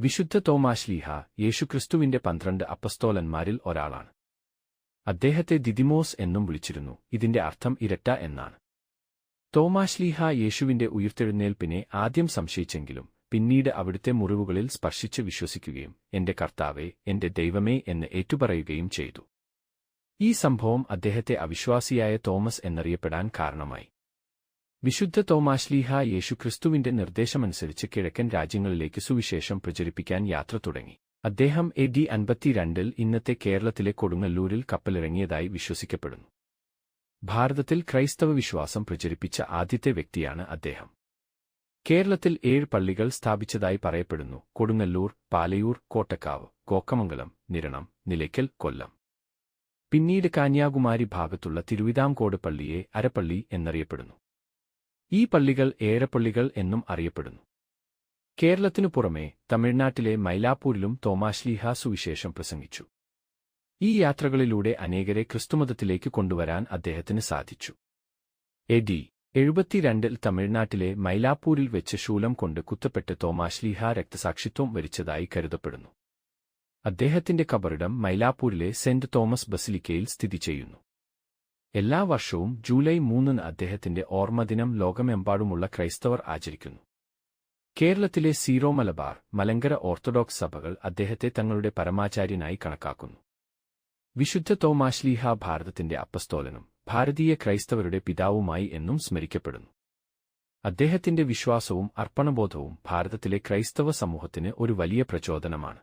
വിശുദ്ധ തോമാശ്ലീഹ യേശുക്രിസ്തുവിന്റെ പന്ത്രണ്ട് അപ്പസ്തോലന്മാരിൽ ഒരാളാണ്. അദ്ദേഹത്തെ ദിദിമോസ് എന്നും വിളിച്ചിരുന്നു. ഇതിന്റെ അർത്ഥം ഇരട്ട എന്നാണ്. തോമാശ്ലീഹ യേശുവിന്റെ ഉയർത്തെഴുന്നേൽപ്പിനെ ആദ്യം സംശയിച്ചെങ്കിലും പിന്നീട് അവിടുത്തെ മുറിവുകളിൽ സ്പർശിച്ച് വിശ്വസിക്കുകയും എന്റെ കർത്താവേ എന്റെ ദൈവമേ എന്ന് ഏറ്റുപറയുകയും ചെയ്തു. ഈ സംഭവം അദ്ദേഹത്തെ അവിശ്വാസിയായ തോമസ് എന്നറിയപ്പെടാൻ കാരണമായി. വിശുദ്ധ തോമാശ്ലീഹ യേശുക്രിസ്തുവിന്റെ നിർദ്ദേശമനുസരിച്ച് കിഴക്കൻ രാജ്യങ്ങളിലേക്ക് സുവിശേഷം പ്രചരിപ്പിക്കാൻ യാത്ര തുടങ്ങി. അദ്ദേഹം എ ഡി അൻപത്തിരണ്ടിൽ ഇന്നത്തെ കേരളത്തിലെ കൊടുങ്ങല്ലൂരിൽ കപ്പലിറങ്ങിയതായി വിശ്വസിക്കപ്പെടുന്നു. ഭാരതത്തിൽ ക്രൈസ്തവ വിശ്വാസം പ്രചരിപ്പിച്ച ആദ്യത്തെ വ്യക്തിയാണ് അദ്ദേഹം. കേരളത്തിൽ ഏഴ് പള്ളികൾ സ്ഥാപിച്ചതായി പറയപ്പെടുന്നു. കൊടുങ്ങല്ലൂർ പാലയൂർ കോട്ടക്കാവ് കോക്കമംഗലം നിരണം നിലയ്ക്കൽ കൊല്ലം. പിന്നീട് കന്യാകുമാരി ഭാഗത്തുള്ള തിരുവിതാംകോട് പള്ളിയെ അരപ്പള്ളി എന്നറിയപ്പെടുന്നു. ഈ പള്ളികൾ ഏഴപ്പള്ളികൾ എന്നും അറിയപ്പെടുന്നു. കേരളത്തിനു പുറമെ തമിഴ്നാട്ടിലെ മൈലാപ്പൂരിലും തോമാശ്ലീഹ സുവിശേഷം പ്രസംഗിച്ചു. ഈ യാത്രകളിലൂടെ അനേകരെ ക്രിസ്തുമതത്തിലേക്ക് കൊണ്ടുവരാൻ അദ്ദേഹത്തിന് സാധിച്ചു. എ ഡി എഴുപത്തിരണ്ടിൽ തമിഴ്നാട്ടിലെ മൈലാപ്പൂരിൽ വെച്ച് ശൂലം കൊണ്ട് കുത്തപ്പെട്ട് തോമാശ്ലീഹ രക്തസാക്ഷിത്വം വരിച്ചതായി കരുതപ്പെടുന്നു. അദ്ദേഹത്തിന്റെ കബറിടം മൈലാപ്പൂരിലെ സെന്റ് തോമസ് ബസിലിക്കയിൽ സ്ഥിതി ചെയ്യുന്നു. എല്ലാ വർഷവും ജൂലൈ മൂന്നിന് അദ്ദേഹത്തിന്റെ ഓർമ്മദിനം ലോകമെമ്പാടുമുള്ള ക്രൈസ്തവർ ആചരിക്കുന്നു. കേരളത്തിലെ സീറോ മലബാർ മലങ്കര ഓർത്തഡോക്സ് സഭകൾ അദ്ദേഹത്തെ തങ്ങളുടെ പരമാചാര്യനായി കണക്കാക്കുന്നു. വിശുദ്ധ തോമാശ്ലീഹ ഭാരതത്തിന്റെ അപ്പസ്തോലനും ഭാരതീയ ക്രൈസ്തവരുടെ പിതാവുമായി എന്നും സ്മരിക്കപ്പെടുന്നു. അദ്ദേഹത്തിന്റെ വിശ്വാസവും അർപ്പണബോധവും ഭാരതത്തിലെ ക്രൈസ്തവ സമൂഹത്തിന് ഒരു വലിയ പ്രചോദനമാണ്.